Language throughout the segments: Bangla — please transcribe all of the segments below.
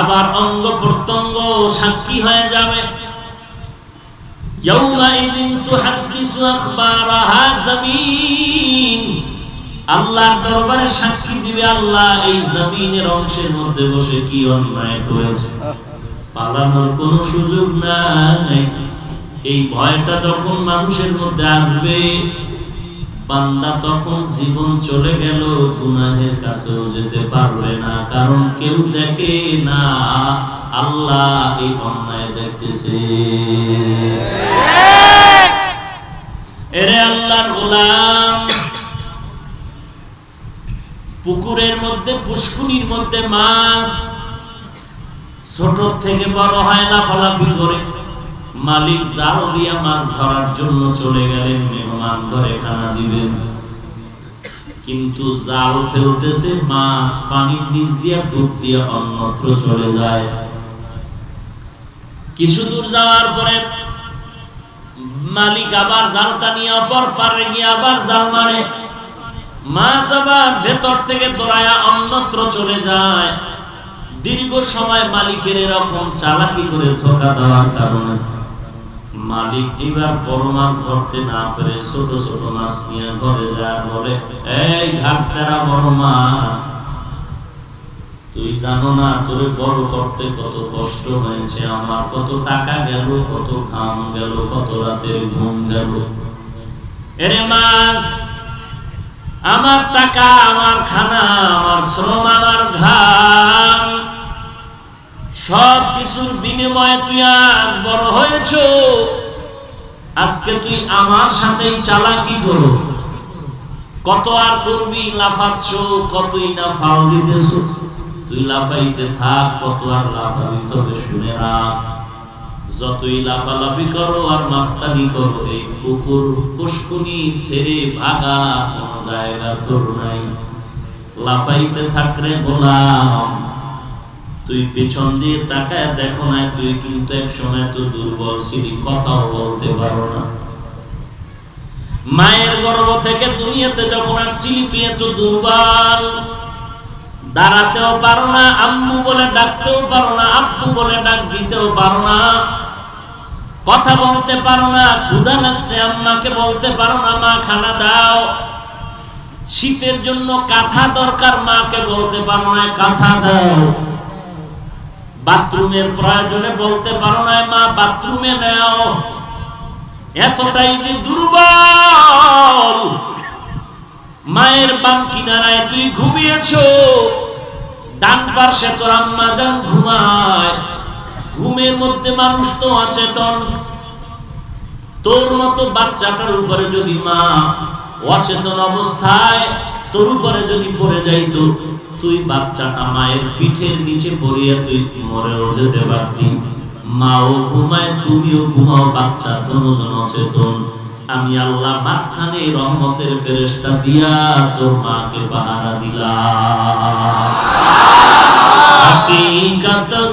আবার অঙ্গ প্রত্যঙ্গ সাক্ষী হয়ে যাবে। সাক্ষী দিবে আল্লাহ, এই জমিনের অংশের মধ্যে বসে কি অন্যায় করেছে? পালানোর কোনো সুযোগ নাই। এই ভয়টা যখন মানুষের মধ্যে আসবে বান্দা তখন জীবন চলে গেল, গুনাহের কাছেও যেতে পারবে না। কারণ কেউ দেখে না, আল্লাহ এই অন্যায় দেখতেছে। এরে আল্লাহর গোলাম, পুকুরের মধ্যে পুষ্কুরির মধ্যে মাছ, ছোট থেকে বড় হয়, লাফালাফি করে। মালিক জাল দিয়া মাছ ধরার জন্য চলে গেলেন, মেহমান করে খানা দিবেন। কিন্তু জাল ফেলতেছে, মাছ পানির নিচ দিয়া ডুব দিয়া অন্যত্র চলে যায়। কিছু দূর যাওয়ার পরে মালিক আবার জালটা নিয়ে অপর পারে গিয়ে আবার জাল মারে। মাছ আবার ভেতর থেকে দৌড়ায়া অন্যত্র চলে যায়। দীর্ঘ সময় মালিকের এরকম চালাকি করে ধোকা দেওয়ার কারণে। মালিক এবার বড় মাছ ধরতে না পেরে ছোট ছোট মাছ নিয়ে ঘরে যায়, বলে, এই ঘাট তেরা বড় মাছ। তুই জানো না, তোরে বড় করতে কত কষ্ট হয়েছে, আমার কত টাকা গেল, কত ঘাম গেল, কত রাতের ঘুম গেল। এরে মাছ, আমার টাকা, আমার খানা, আমার শ্রম, আমার ঘাম সব কিছুর বিনিময়ে তুই আজ বড় হয়েছ। আজকে তুই আমার সাথেই চালাকি করো। কত আর করবি, লাফাচ্ছ, কতই না ফাল দিতেছ। তুই লাফাইতে থাক, কত আর লাফাবি, তবে শুনে না যতই লাফালাফি করো আর মাস্তানি করো, এই পুকুর পুষ্কুনি ছেড়ে ভাগা কোন জায়গা তোর নাই। লাফাইতে থাকরে গোলাম। তুই পেছন দিয়ে তাকায় দেখো না, তুই কিন্তু এক সময় তো দুর্বল ছিলি, কথাও বলতে পারো না। মায়ের গর্ভ থেকে দুনিয়াতে যখন আসছিলি, তুই এত দুর্বল। দাঁড়াতেও পারো না, আম্মু বলে ডাকতেও পারো না, আব্বু বলে ডাক দিতেও পারো না। কথা বলতে পারো না, ক্ষুধা লাগছে, আম্মাকে বলতে পারো না, মা, খানা দাও। শীতের জন্য কাঁথা দরকার, মাকে বলতে পারো না, কাঁথা দাও। বাথরুমের প্রয়োজনে বলতে পারো না, মা, বাথরুমে নাও। এতটাই যে দুর্বল। মায়ের বাম কিনারায় তুই ঘুমিয়েছ। ডান পার্শ্বে তোর আম্মা যান, ঘুমায়। ঘুমের মধ্যে মানুষ তো অচেতন। তোর মতো বাচ্চাটার উপরে যদি মা অচেতন অবস্থায়, তোর উপরে যদি পড়ে যাইতো তুই বাচ্চাটা মায়ের পিঠের নিচে পড়িয়া তুই মরেও যেতে পারতি। মাও ঘুমায়, তুমিও ঘুমাও, বাচ্চা তনুজন অচেতন। আমি আল্লাহ মাঝখানে রহমতের ফেরেস্তা দিয়া তোর মাকে পাহারা দিলাম।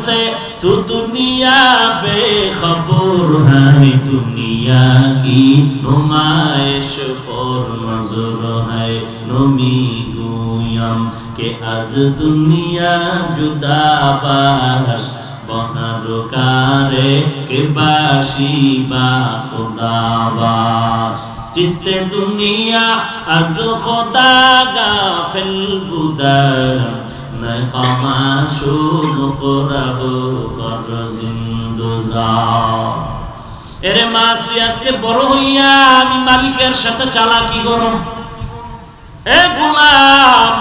সে তু দুনিয়া বে খবর হ্যাঁ দুনিয়া কি নুমায়েশ পর নজর হ্যাঁ নমি গুয়াম। কে আজ দুনিয়া জুদা বাস বহার কারে কে বাসি বা খুদাবাস চিস্তে দুনিয়া আজ খোদা গাফিল বুদার নকমাশু নুকরাহু ফরজিন্দুজা এরে মাস তুই আজকে বড় হইয়া আমি মালিকের সাথে চালাকি করো। এ গোলাম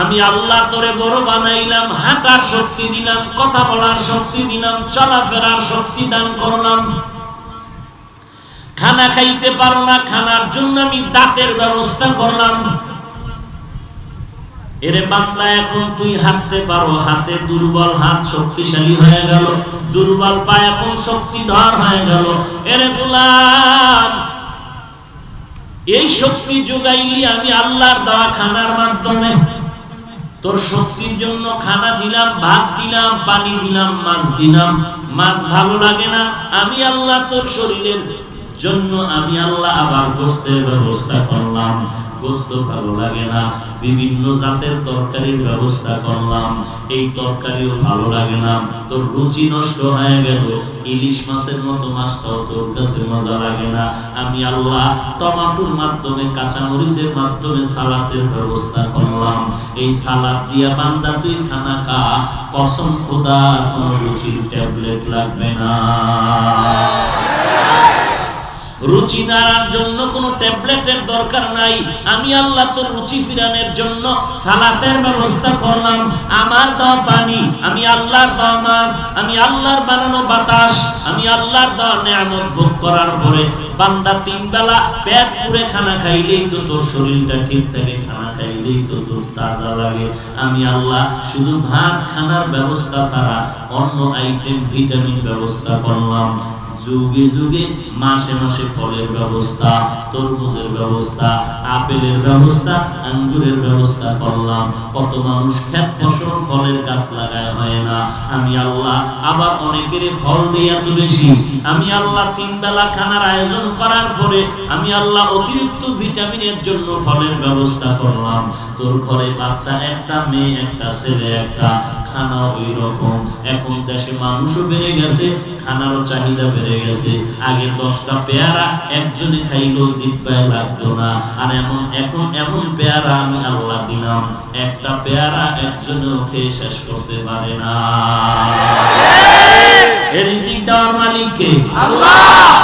আমি আল্লাহ তোরে বড় বানাইলাম, হাঁটার শক্তি দিলাম, কথা বলার শক্তি দিলাম, চলাফেরার শক্তি দান করলাম। খানা খাইতে পারো না, খানার জন্য আমি দাঁতের ব্যবস্থা করলাম। এরে বান্দা এখন তুই হাঁটতে পারো, হাতে দুর্বল হাত শক্তিশালী হয়ে গেল, দুর্বল পা এখন শক্তিধর হয়ে গেল। এরে গোলাম, এই শক্তি যোগাইলি আমি আল্লাহর দেওয়া খানার মাধ্যমে। তোর শক্তির জন্য খানা দিলাম, ভাত দিলাম, পানি দিলাম, মাছ দিলাম। মাছ ভালো লাগে না, আমি আল্লাহ তোর শরীরের জন্য আমি আল্লাহ আবার গোস্তের ব্যবস্থা করলাম। গোস্ত ভালো লাগে না বিভিন্ন জাতের তরকারির ব্যবস্থা করলাম। এই তরকারিও ভালো লাগে না। তোর রুচি নষ্ট হয়ে গেল। ইলিশ মাছের মতো মাছটাও তোর কাছে মজা লাগে না। আমি আল্লাহ টমাটোর মাধ্যমে, কাঁচামরিচের মাধ্যমে সালাতের ব্যবস্থা করলাম। এই সালাদ দিয়া বান্দা তুই খানা খা। কসম খোদা কোনো রুচির ট্যাবলেট লাগবে না। রুচি নাড়ার জন্য কোনো ট্যাবলেটের দরকার নাই। আমি আল্লাহ তোর রুচি ফিরানোর জন্য সালাতের ব্যবস্থা করলাম। আমার দেওয়া পানি, আমি আল্লাহর দেওয়া মাছ, আমি আল্লাহর বানানো বাতাস, আমি আল্লাহর দেওয়া নেয়ামত ভোগ করার পরে বান্দা তিন বেলা পেট পুরে খানা খাইলেই তো তোর শরীরটা ঠিক থাকে, খানা খাইলেই তো তোর তাজা লাগে। আমি আল্লাহ শুধু ভাত খানার ব্যবস্থা ছাড়া অন্য আইটেম ভিটামিন ব্যবস্থা করলাম। যুগে যুগে মাসে মাসে ফলের ব্যবস্থা, তরমুজের ব্যবস্থা, আপেলের ব্যবস্থা, আঙ্গুরের ব্যবস্থা করলাম। কত মানুষ ক্ষেত ফসল ফলের গাছ লাগায় হয় না। আমি আল্লাহ আবার অনেকের ফল দিয়ে এত বেশি। আমি আল্লাহ তিন বেলা খানার আয়োজন করার পরে আমি আল্লাহ অতিরিক্ত ভিটামিনের জন্য ফলের ব্যবস্থা করলাম। তোর ঘরে বাচ্চা একটা, মেয়ে একটা, ছেলে একটা খানা ওই রকম এখন দেশে মানুষও বেড়ে গেছে খানারও চাহিদা বেড়ে গেছে। আগে দশটা পেয়ারা একজনে খাইলেও জিব্বায় লাগতো না। আর এমন এখন এমন পেয়ারা আমি আল্লাহ দিলাম একটা পেয়ারা একজনেও খেয়ে শেষ করতে পারে না। এ রিজিক দেওয়ার মালিক কে আল্লাহ!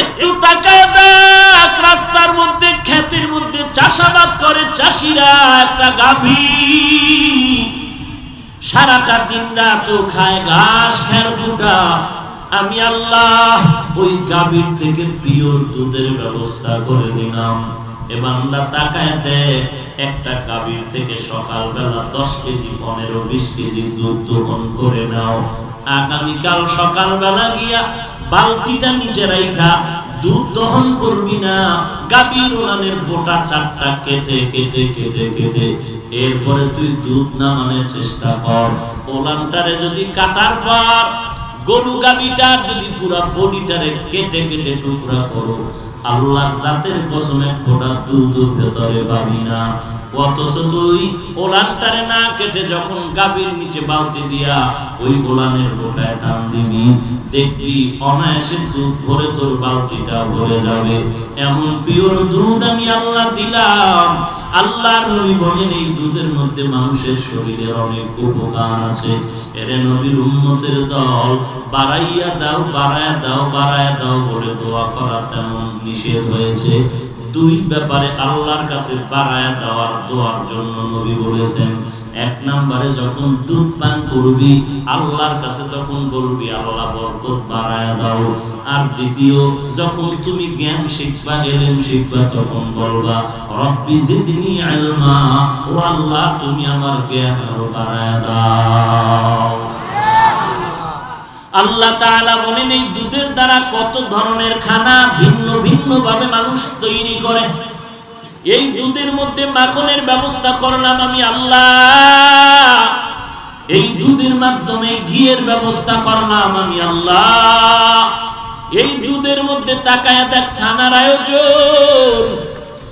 একটু তাকায় দেখ, রাস্তার মধ্যে, ক্ষেতের মধ্যে চাষাবাদ করে চাষিরা একটা গাভী সারাটা দিন রাত খায় ঘাস, খের ফুটা আমি আল্লাহ ওই গাভীর থেকে পিওর দুধের ব্যবস্থা করে দিলাম। এ বান্দা তাকায় দেখ, একটা গাভীর থেকে সকালবেলা দশ কেজি, পনেরো, বিশ কেজি দুধ দোহন করে নাও। আগামীকাল সকালবেলা গিয়া বালতিটা নিচে রাইখা, দুধ দহন করবি না। গাভীর উলানের বোটা চারটা কেটে কেটে কেটে কেটে। এরপরে তুই দুধ নামানোর চেষ্টা কর। ওলানটারে যদি কাটার পর, গরু গাবিটার যদি পুরা বডিটারে কেটে কেটে টুকরা করো, আল্লাহ জাতের কসমে ফোটা দুধ ভেতরে পাবি না। অথচ তুই ওলানটারে না কেটে যখন নিচে বালতি দিয়া ওই ওলানের গোটায় টান দিবি, দেখবি অনায়াসে দুধ ভরে তোর বালতিটা ভরে যাবে। এমন পিওর দুধ আমি আল্লাহ দিলাম। আল্লাহর নবী বলেন, এই দুধের মধ্যে মানুষের শরীরের অনেক উপকার আছে। এরে নবীর উন্মতের দল, বাড়াইয়া দাও, বাড়ায়া দাও বাড়ায়া দাও বলে দোয়া করা তেমন নিষেধ হয়েছে। দুই ব্যাপারে আল্লাহর কাছে বাড়ায়া দেওয়ার দোয়ার জন্য নবী বলেছেন, এক নম্বরে যখন দুধ পান করবি, আল্লাহর কাছে তখন বলবি, আল্লাহ বরকত বাড়ায়া দাও। আর দ্বিতীয়, যখন তুমি জ্ঞান শিখবা, এলেম শিখবা, তখন বলবা, রব্বি জিদনি ইলমা, ও আল্লাহ, তুমি আমার জ্ঞান আরও বাড়ায়া দাও। আল্লাহ তাআলা বলেন, এই দুধের দ্বারা কত ধরনের খানা ভিন্ন ভিন্ন ভাবে মানুষ তৈরি করে? এই দুধের মধ্যে মাখনের ব্যবস্থা করলাম আমি আল্লাহ। এই দুধের মাধ্যমে ঘিয়ের ব্যবস্থা করলাম আমি আল্লাহ। এই দুধের মধ্যে তাকায় দেখ, ছানার আয়োজন।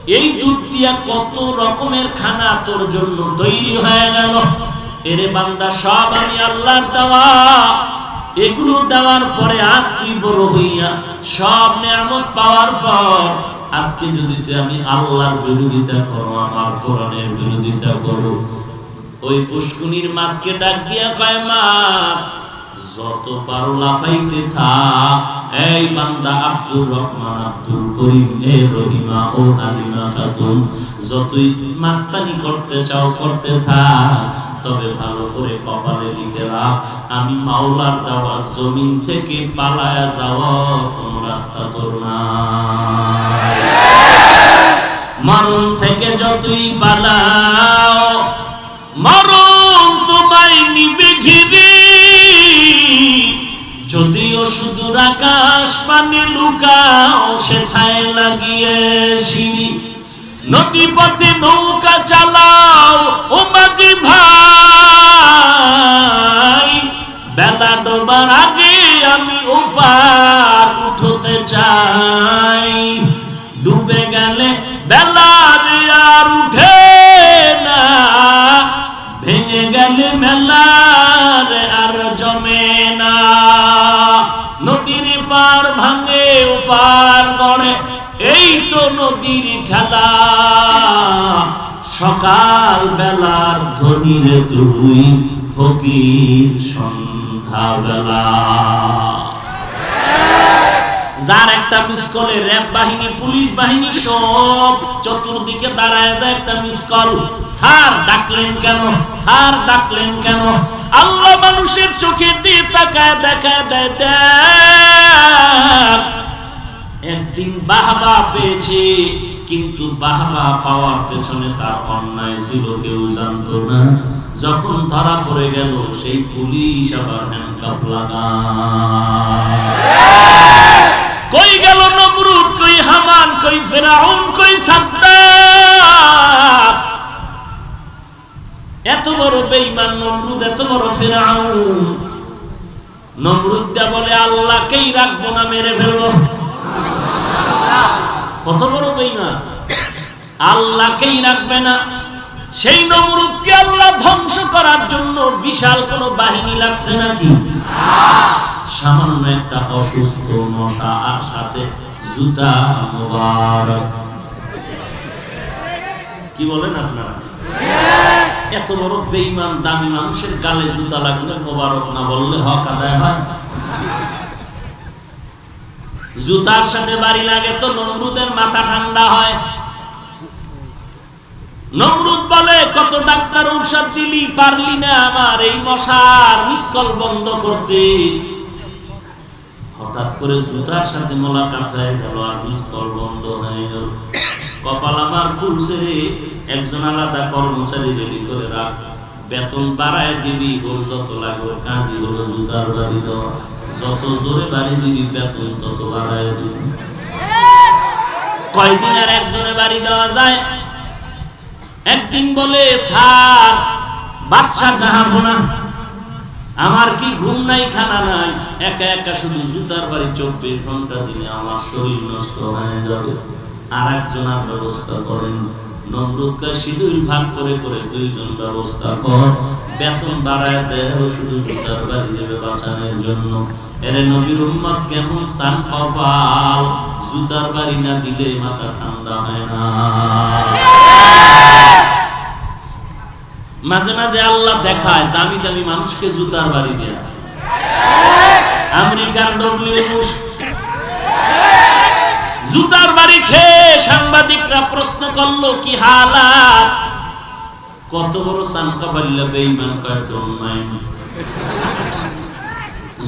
এই দুধ দিয়া কত রকমের খানা তোর জন্য তৈরি হয়ে গেল। এরে বান্দা, সব আমি আল্লাহর দেওয়া। এগুলো দেওয়ার পরে আজ তুই বড় হইয়া? সব নিয়ামত পাওয়ার পর আজকে যদি তুই আমি আল্লাহর বিরোধিতা করো, আমার কোরআনের বিরোধিতা করো, ওই পুষ্কুনির মাছকে ডাক দিয়া কয়, মাছ, যত পারো লাফাইতে থাক। এই বান্দা আব্দুর রহমান, আব্দুল করিম, এ রহিমা ও হালিমা খাতুন, যতই মাস্তানি করতে চাও, করতে থাক। তবে ভালো করে কপালে লিখে রাখ আমি মাওলার দেওয়া জমিন থেকে পালায়া যাওয়ার কোন রাস্তা তোর নাই মরণ থেকে যতই পালাও, মরণ তোমায় নিবে ঘিরে। যদিও শুধু আকাশ পানে লুকাও, সেথায় লাগিয়ে নদী পথে নৌকা চালাও, ও মাঝি ভাই বেলা ডোবার আগে আমি ওপার উঠতে চাই। ডুবে গেলে বেলার আর উঠে না। ভেঙে গেলে মেলার আর জমে না। নদীর পার ভাঙে, ওপার গড়ে, এই তো নদীর খেলা। সকাল বেলার ধনিরে তুই ফকির সন্ধ্যা যার একটা মিস কলে র্যাব বাহিনী, পুলিশ বাহিনী সব চতুর্দিকে দাঁড়ায় যায় একটা মিস কল। স্যার, ডাকলেন কেন? স্যার, ডাকলেন কেন? আল্লাহ মানুষের চোখে দিয়ে তাকায়, দেখায় দেয়। একদিন বাহবা পেয়েছে, কিন্তু বাহবা পাওয়ার পেছনে তার অন্যায় ছিল, কেউ জানতো না। যখন ধরা পড়ে গেল, সেই পুলিশ আবার হ্যান্ডকাপ কই গেল নমরুদ, কই হামান, কই ফেরাউন, কই এত বড় বেঈমান নমরুদ, এত বড় ফেরাউন। নমরুদ বলে, আল্লাহকেই রাখব না, মেরে ফেলব। কত বড় বেঈমান। আল্লাহকেই রাখবে না। সেই নমরুদকে করার জন্য বিশাল কোন বাহিনী লাগছে নাকি? সামান্য একটা অসুস্থ মশা আর সাথে জুতা মোবারক। কি বলেন আপনারা? এত বড় বেইমান দামি মানুষের গালে জুতা লাগলে মোবারক না বললে হক আদায় হয়? জুতার সাথে বাড়ি লাগে তো নমরুদের মাথা ঠান্ডা হয়। নমরুদ বলে, কত ডাক্তার ঔষধ দিলি, পারলি না আমার এই মশার মিসকল বন্ধ করতে। হঠাৎ করে জুতার সাথে মোলাকাত হয়ে গেল, আর মিসকল বন্ধ হয়ে গেল। কপাল আমার খুলছে একজন আলাদা কর্মচারী রেডি করে রাখ। বেতন বাড়ায় দিবি, ওর যত লাগে ওর কাজই হলো জুতার বাড়ি দেওয়া। যত জোরে বাড়ি দিবি, বেতন তত বাড়ায় দিবি। কয়দিন একজনে বাড়ি দেওয়া যায়? একদিন বলে, স্যার বাদশা চাহাবো না আমার কি ঘুম নাই, খানা নাই, একা একা শুধু জুতার বাড়ি চব্বিশ ঘণ্টা দিনে আমার শরীর নষ্ট হয়ে যাবে। আর একজনের ব্যবস্থা করেন। শিডিউল ভাগ করে করে দুইজন ব্যবস্থা কর। বেতন বাড়ায় দেয় শুধু জুতার বাড়ি দেবে বাঁচানোর জন্য। এরে নবীর উম্মত কেমন কপাল? জুতার বাড়ি না দিলে মাথা ঠান্ডা হয় না। মাঝে মাঝে আল্লাহ দেখায় দামি দামি মানুষকে জুতার বাড়ি দেয়। আমেরিকার ডব্লিউ বুশ জুতার বাড়ি খেয়ে সাংবাদিকরা প্রশ্ন করল, কি হালাত? কত বড় সানখা বাড়িলা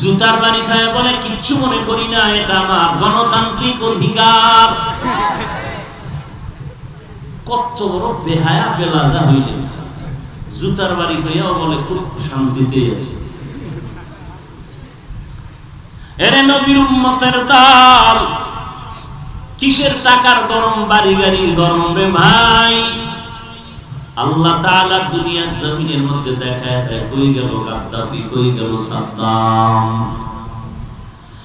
জুতার বাড়ি খায় বলে, কিচ্ছু মনে করি না, এটা আমার গণতান্ত্রিক অধিকার। কত বড় বেহায়া, বেলাজা হইলে। জুতার বাড়ি হইয়াও বলে, খুব শান্তিতে আছে। এরে নবীর উম্মতের দাল কিসের টাকার গরম? বাড়ি গাড়ির গরম রে ভাই। আল্লাহ তাআলা দুনিয়ার জমিনের মধ্যে দেখায় দেয়, কই গেল গাদ্দাফি, কই গেল সাদ্দাম।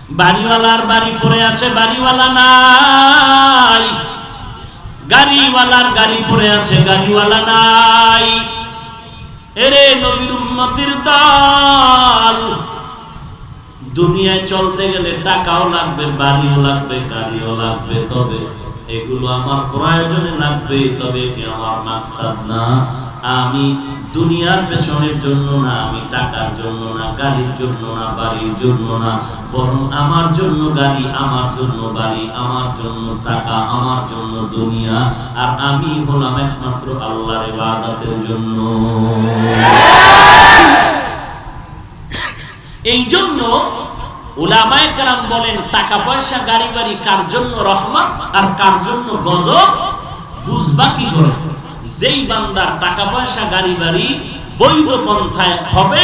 বাড়িওয়ালার বাড়ি পড়ে আছে, বাড়িওয়ালা নাই। গাড়িওয়ালার গাড়ি পড়ে আছে, গাড়িওয়ালা নাই। এরে নবীর উম্মতির দল। দুনিয়ায় চলতে গেলে টাকাও লাগবে, বাড়িও লাগবে, গাড়িও লাগবে, তবে এগুলো আমার প্রয়োজনে লাগবে, তবে এটি আমার মাকসাদ না। আমি দুনিয়ার পেছনের জন্য না, আমি টাকার জন্য না, গাড়ির জন্য না, বাড়ির জন্য না, বরং আমার জন্য গাড়ি, আমার জন্য বাড়ি, আমার জন্য টাকা, আমার জন্য দুনিয়া, আর আমি হলাম একমাত্র আল্লাহর ইবাদতের জন্য। এই জন্য উলামায়ে কেরাম বলেন টাকা পয়সা গাড়ি বাড়ি কার জন্য রহমত আর কার জন্য গজব বুঝবা কি করে। যেই বান্দার টাকা পয়সা গাড়ি বাড়ি বৈধ পন্থায় হবে,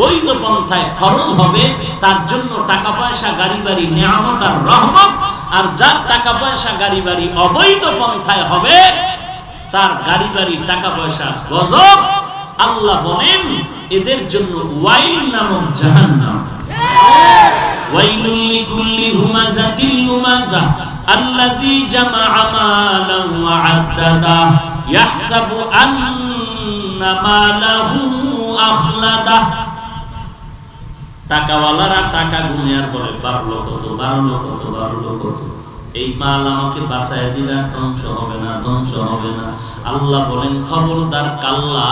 বৈধ পন্থায় খরচ হবে, তার জন্য টাকা পয়সা গাড়ি বাড়ি নিয়ামত আর রহমত, আর যার টাকা পয়সা গাড়ি বাড়ি অবৈধ পন্থায় হবে, তার গাড়ি বাড়ি টাকা পয়সা গজব। আল্লাহ বলেন, এদের জন্য ওয়াইল নামক জাহান্নাম। ওয়াইলুল লিকুল্লি হুমাযাতিল লুমাযা আল্লাযী জামাআ মালান ওয়া আদ্দাদা ইয়াহসাবু আন্না মালাহু আখলাদা। টাকাওয়ালারা টাকা গুনে আর বলে, বাড়লো কত বাড়লো কত বাড়লো কত। এই মাল আমাকে বাঁচায় আর ধ্বংস হবে না, ধ্বংস হবে না। আল্লাহ বলেন, খবরদার কাল্লা,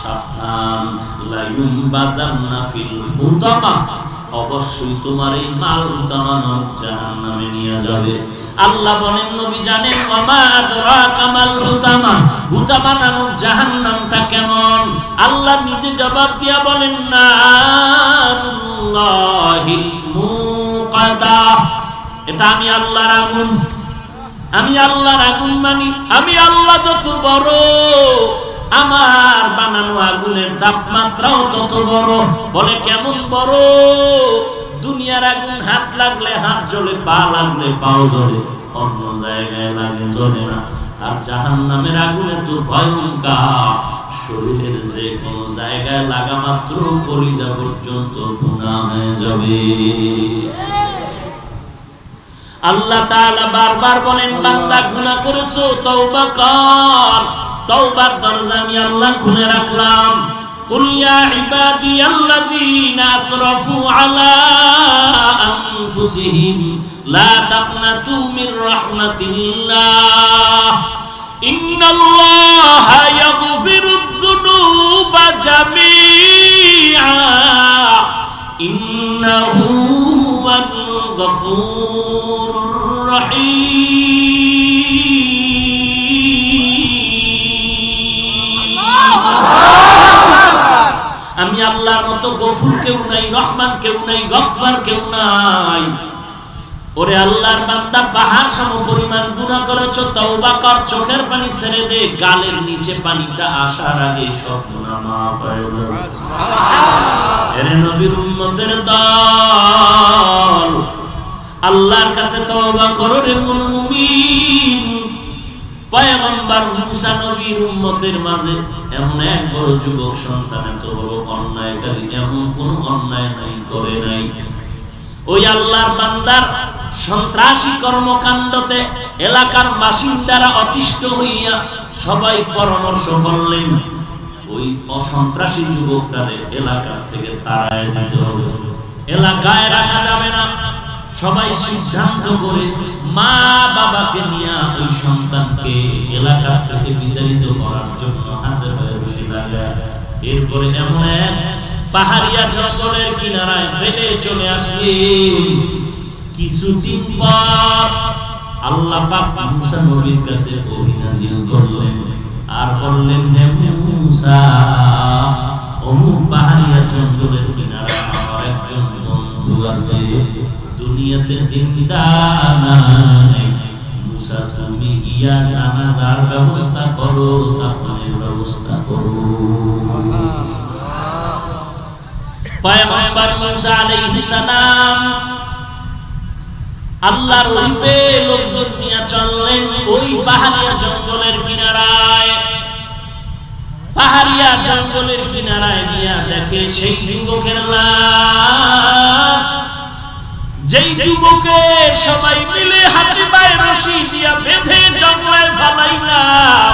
সাবধান। লাইউম বাজান্না ফিল হুতামা। অবশ্যই তোমার এই মাল হুতামা নামক জাহান্নামে নিয়ে যাবে। আল্লাহ বলেন, নবী জানেন ওমা আদরাকা মাল হুতামা। হুতামা নামক জাহান্নামটা কেমন? আল্লাহ নিজে জবাব দিয়া বলেন না এটা আমি আল্লাহর আগুন। আমি আল্লাহর আগুন মানি। আমি আল্লাহ যত বড়। আমার বানানো আগুনের তাপমাত্রাও তত বড়। বলে কেমন বড়? দুনিয়ার আগুন হাত লাগলে হাত জ্বলে, পা লাগলে পাও জ্বলে। অন্য জায়গায় লাগে জ্বলে না। আর জাহান নামের আগুনে তো ভয়ঙ্কর। শরীরের যে কোনো জায়গায় লাগা মাত্র কলিজা পর্যন্ত গুণা হয়ে যাবে। আল্লাহ তাআলা বারবার বলেন, বান্দা গুনাহ করেছ, তওবা কর। তওবার দরজা আমি আল্লাহ খুলে রাখলাম قل يا عبادي الذين أسرفوا على أنفسهم لا تقنطوا من رحمة الله إن الله يغفر الذنوب جميعا إنه هو الغفور الرحيم আল্লাহর মতো গফুর কেউ নাই রহমান কেউ নাই গফফার কেউ নাই। ওরে আল্লাহর বান্দা পাহাড় সম পরিমাণ গুনাহ করেছ তওবা কর চোখের পানি ছেড়ে দে গালের নিচে পানিটা আসার আগে সব গুনাহ মাফ হয়ে যাবে। এরে নবীর উম্মতের দল আল্লাহর কাছে তওবা করো রে মুমিন পয়গম্বর মুসা নবীর উম্মতের মাঝে এমন এক বড় যুবক সন্তান এত বড় অন্যায়কারী এমন কোন অন্যায় নাই, করে নাই। ওই আল্লাহর বান্দার সন্ত্রাসী কর্মকাণ্ডতে এলাকার বাসিন্দারা অতিষ্ঠ হইয়া সবাই পরামর্শ করলেন, ওই অসন্ত্রাসী যুবকটাদের এলাকা থেকে তাড়ায় দিতে হবে। এলাকায় রাখা যাবে না। সবাই সিদ্ধান্ত করে মা বাবাকে নিয়ে ওই সন্তানকে এলাকা থেকে বিতাড়িত করার জন্য হাতের হয়ে বসে লাগে এরপরে এমন এক পাহাড়িয়া জঙ্গলের কিনারায় ফেলে চলে আসলে কিছুদিন পর আল্লাহ পাক মুসা নবীর কাছে ওহী করলেন আর বললেন, হে মুসা, অমুক পাহাড়িয়া জঙ্গলের কিনারায় আমার একজন বন্ধু আছে। দুনিয়াতে জিন্দা নাই। মুসা তুমি গিয়া জানাজার ব্যবস্থা করো দাফনের ব্যবস্থা করো। পয়গম্বর মুসা আলাইহিস সালাম আল্লাহর রূপে লোকজন চললেন ওই পাহাড়িয়া জঙ্গলের কিনারায়। পাহাড়িয়া জঙ্গলের কিনারায় গিয়া দেখে সেই যুবকের লাশ যেই যুবকের সবাই মিলে হাতে পায়ে রশি দিয়া বেঁধে জঙ্গলে ফালাইলাম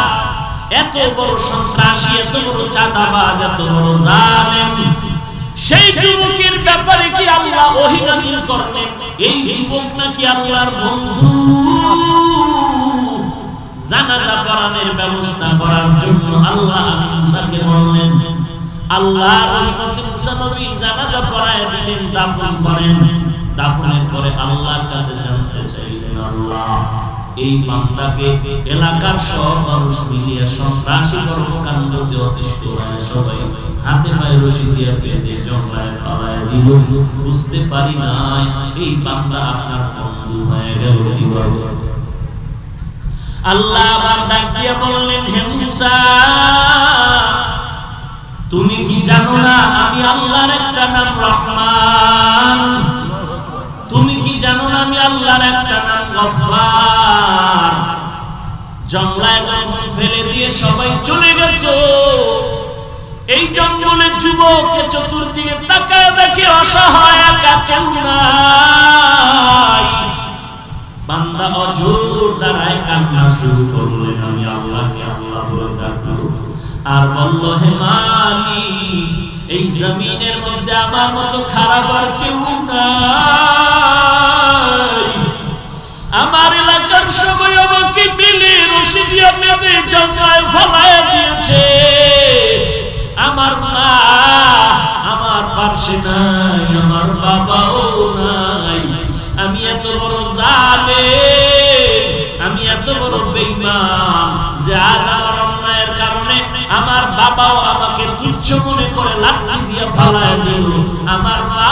এত বড় সন্ত্রাসী, এত বড় চাঁদাবাজ, এত বড় জালেম। সেই যুবকের ব্যাপারে কি আল্লাহ ওহী নাযিল করলেন? এই যুবক নাকি আল্লাহর বন্ধু। জানাজা পড়ানোর ব্যবস্থা করার জন্য আল্লাহ মুসাকে বললেন, আল্লাহর অনুমতি মুসা নবী জানাজা পড়ায় দিলেন, দাফন করেন। দাফনের পরে আল্লাহর কাছে জানতে চাইলেন, আল্লাহ, এই বান্দাকে এলাকার সব মানুষ মিলিয়ে সন্ত্রাসী কর্মকাণ্ডতে অতিষ্ঠ হয় সবাই হাতে পায়ে রশি দিয়ে পেতে জঙ্গলায় ফালায় দিল। বুঝতে পারি নাই, এই বান্দা আপনার বন্ধু হয়ে গেল কি কীভাবে? আল্লাহ আবার ডাক দিয়ে বললেন, হে মুসা, তুমি কি জানো না আমি আল্লাহর একটা নাম রহমান? জানো আমি আল্লাহর একটা নাম গফফার। জঙ্গলায় যখন ফেলে দিয়ে সবাই চলে গেছো। এই জঙ্গলের যুবককে চতুর্দিকে তাকায় দেখে অসহায় একা কেউ নাই। বান্দা অজোর দাঁড়ায় কান্না শুরু করলেন, আমি আল্লাহকে আল্লাহ বলে ডাকলো আর বলল, হে মালি এই জমিনের মধ্যে আমার মতো খারাপ আর কেউ নাই। আমার মা বাবাও এত বড় জালে আমি এত বড় বেঈমান যে আজ আমার কারণে আমার বাবাও আমাকে তুচ্ছ মনে করে লাঠি দিয়ে ফালায় দিল। আমার মাও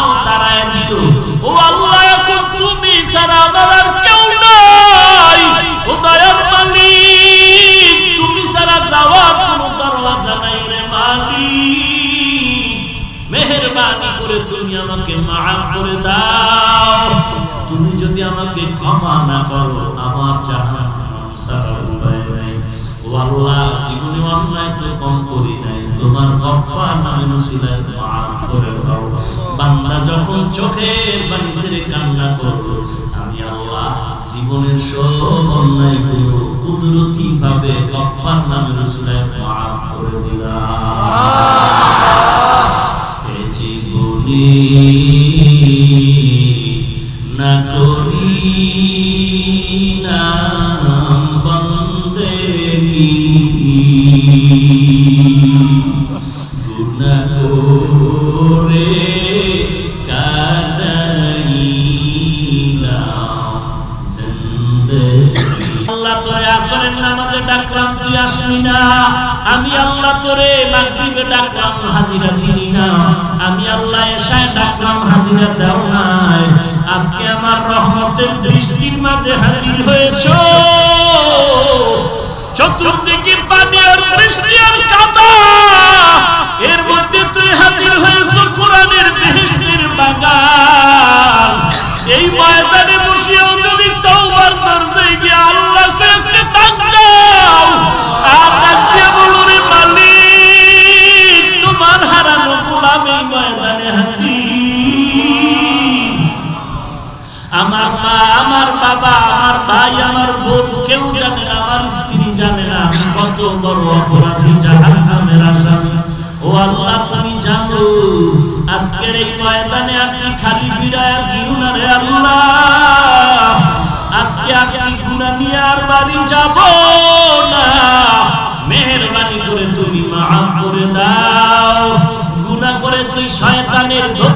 দাও। বান্দা যখন চোখের পানি ছেড়ে কান্না করল, আমি আল্লাহ জীবনের সব অন্যায়গুলো কুদরতি ভাবে গফফার নামে নসিলায় মাফ করে দিলাম। আমি আল্লাহ তোরে মাগরিবে ডাকলাম, হাজিরা দিলি না। আমি আল্লাহ এশায় ডাকলাম, হাজিরা দাও নাই। আজকে আমার রহমতের দৃষ্টির মাঝে হাজির হয়েছো। চতুর্দিকে পানি আর বৃষ্টি আর কাদা। এর মধ্যে তুই হাজির হয়েছো কোরআনের বেহেশতের বাগান। এই ময়দানে বসিয়েও যদি তওবার দরজায় গিয়ে আল্লাহকে একটু আমার মা, আমার বাবা, আমার ভাই, আমার বোন, কেউ জানে না, আমার স্ত্রী জানে না কত বড় অপরাধী জাহান্নামের আসামি। ও আল্লাহ, তুমি জানো, আজকের এই ময়দানে আসি খালি ফিরায় দিও না আল্লাহ। আজকে আসি গুণা নিয়ে আর বাড়ি যাব।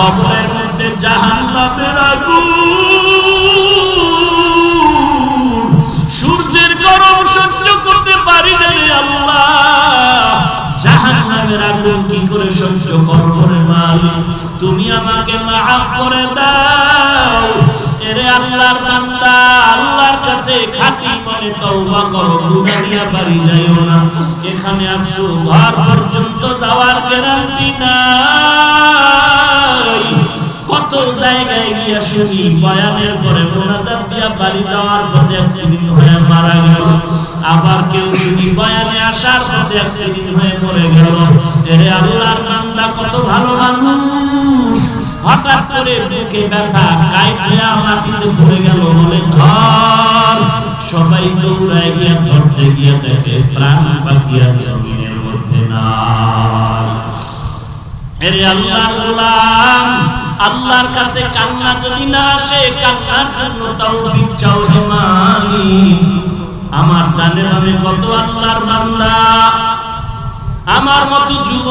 কবরের মধ্যে জাহান নামের আগুন। সূর্যের গরম সহ্য করতে পারি না আল্লাহ। জাহান নামের আগুন কি করে সহ্য করব রে মালিক তুমি আমাকে মাফ করে দাও। এরে আল্লাহর বান্দা, আল্লাহর কাছে খাঁটি মনে তওবা করো গুনাহ নিয়ে বাড়ি যাইও না। এখানে আসছো ঘর পর্যন্ত যাওয়ার গ্যারান্টি নাই। জায়গায় গিয়া শুনি, বয়ানের পরে মোনাজাত দিয়া বাড়ি যাওয়ার পথে অ্যাক্সিডেন্ট হয়ে মারা গেল। আবার কেউ শুনি বয়ানে আসার পথে অ্যাক্সিডেন্ট হয়ে মরে গেল। এরে আল্লাহর বান্দা, কত ভালো মানুষ। হঠাৎ করে বুকে ব্যথা কাইটিয়া মাটিতে পড়ে গেল বলে ধর সবাই দৌড়ায় গিয়া ধরতে গিয়ে দেখে প্রাণ আর জমিনের মধ্যে নাই। এরে আল্লাহর গোলাম আল্লাহর কাছে কান্না যদি না আসে, কান্নার জন্য তৌফিক চাও মালিক আমার ডানে বামে কত আল্লাহর বান্দা? আমার মতো যুব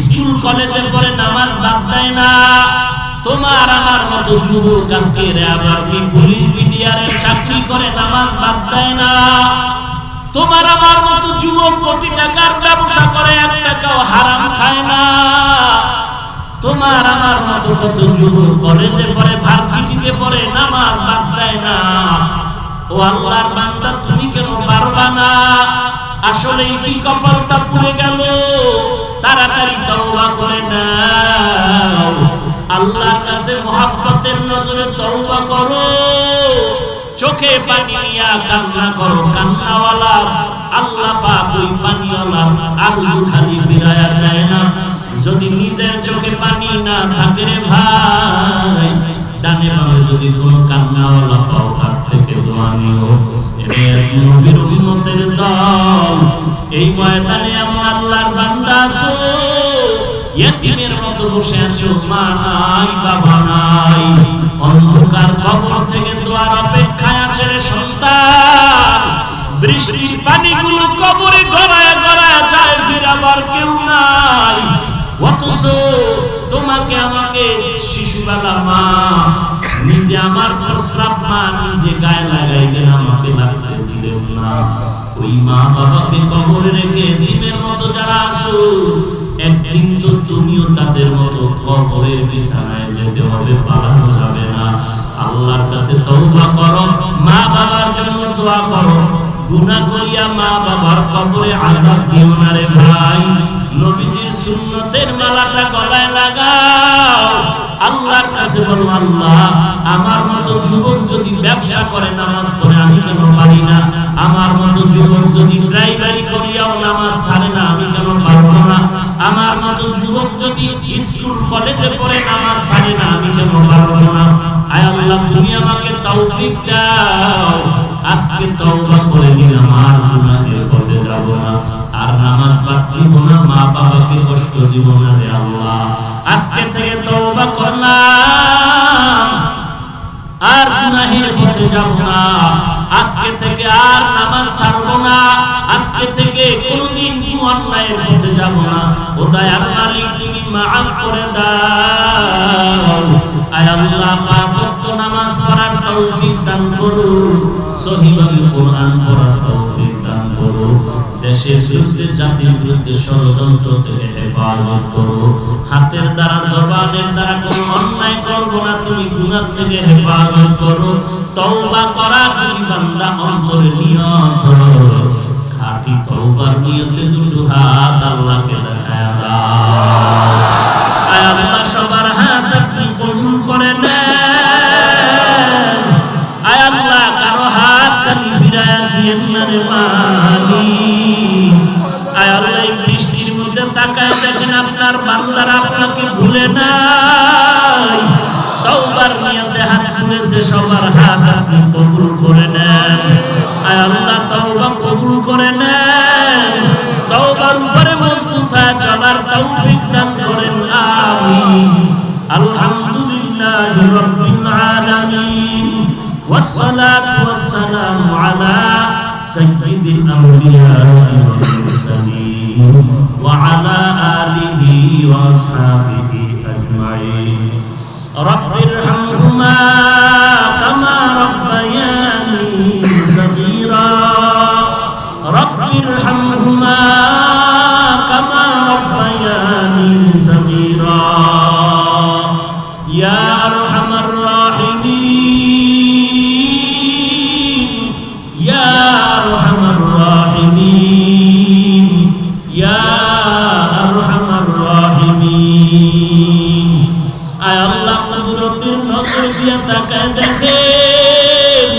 স্কুল, কলেজে পড়ে নামাজ বাদ দেয় না। তোমার আমার মতো যুবক আজকে আবার পুলিশ মিডিয়ারে চাকরি করে নামাজ বাদ দেয় না? তোমার আমার মতো যুবক কোটি টাকার ব্যবসা করে, এক টাকাও হারাম খায় না। তোমার আমার মতো কত যুবক কলেজে পড়ে, ভার্সিটিতে পড়ে, নামাজ বাদ দেয় না। ও আল্লাহর বান্দা, তুমি কেন পারবা না? আসলে কি কপালটা পুড়ে গেল? তাড়াতাড়ি তওবা করে নাও। আল্লাহর কাছে মহাব্বতের নজরে তওবা করো। চোখে পানি নিয়া কান্না করো, কান্নাওয়ালা। আল্লাহ পাক ওই পানিওয়ালা আরজু খালি ফিরায়া দেয় না। যদি নিজের চোখে পানি না থাকে রে ভাই, ডানে বামে যদি কোনো কান্নাওয়ালা পাও তার থেকে দোয়া নিও। নবীর উম্মতের দল, এই ময়দানে এমন আল্লাহর বান্দা আছো ইয়েতিমের মতো বসে আছো, মা নাই, বাবা নাই। অন্ধকার কবর থেকে দোয়ার অপেক্ষায় আছে রে সন্তান। বৃষ্টির পানিগুলো কবরে গড়ায় গড়ায় যায়, ফিরাবার কেউ নাই। অথচ তোমাকে আমাকে শিশুবেলা মা, নিজে আমার প্রস্রাব মা, নিজে গায়ে লাগাইলেন আমাকে লাগতে দিলেন না। ওই মা বাবাকে কবরে রেখে দিনের মতো যারা আসো, একদিন তো তুমিও তাদের মতো কবরের বিছানায় যেতে হবে, পালানো যাবে না। আল্লাহর কাছে তওবা করো, মা বাবার জন্য দোয়া করো। গুনাহ করিয়া মা বাবার কবরে আযাব দিও না রে ভাই। নবীজির সুন্নতের মালাটা গলায় লাগাও। আল্লাহর কাছে বলো, আল্লাহ, আমার মতো যুবক যদি ব্যবসা করে, নামাজ পড়ে, আমি কেন পারি না? আমার মতো যুবক যদি ড্রাইভারি করিয়াও নামাজ ছাড়ে না, আমি কেন পারব না? আমার মতো যুবক যদি স্কুল কলেজে পড়ে, নামাজ ছাড়ে না, আমি কেন পারব না? আয় আল্লাহ, তুমি আমাকে তৌফিক দাও। আজকে তওবা করে নিলাম আর গুনাহের পথে যাব না। আর নামাজ বাদ দিব না মা বাবাকে কষ্ট দিব না রে আল্লাহ। আজকে থেকে তওবা করলাম। আর গুনাহের পথে যাব না। আজকে থেকে আর নামাজ ছাড়ব না। আজকে থেকে কোনদিন কোন অন্যায়ের পথে যাব না। ও দয়ার মালিক, তুমি মাফ করে দাও। আয় আল্লাহ নামাজ পড়ার তৌফিক দান করো সহিভাবে কোরআন পড়ার তৌফিক দান করো দেশের বিরুদ্ধে, জাতির বিরুদ্ধে ষড়যন্ত্র থেকে হেফাজত করো হাতের দ্বারা, জবানের দ্বারা কোনো অন্যায় করব না, তুমি গুনাহ থেকে হেফাজত করো। তওবা করার যদি বান্দা অন্তরে নিয়ত হয়, খাঁটি তওবার নিয়তে দুটো হাত আল্লাহকে দেখায়া দাও। আয় আল্লাহ আপনার বান্দারা আপনাকে ভুলে নাই তওবার নিয়তে হাত তুলেছে সবার হাত আপনি কবুল করে নেন আয় আল্লাহ তওবা কবুল করে নেন তওবার উপরে মজবুত হয়ে চলার তৌফিক দান করেন আমিন আলহামদুলিল্লাহি রাব্বিল আলামিন والصلاة والسلام على سيد الأنبياء والمرسلين وعلى آله وأصحابه أجمعين رب ارحمهما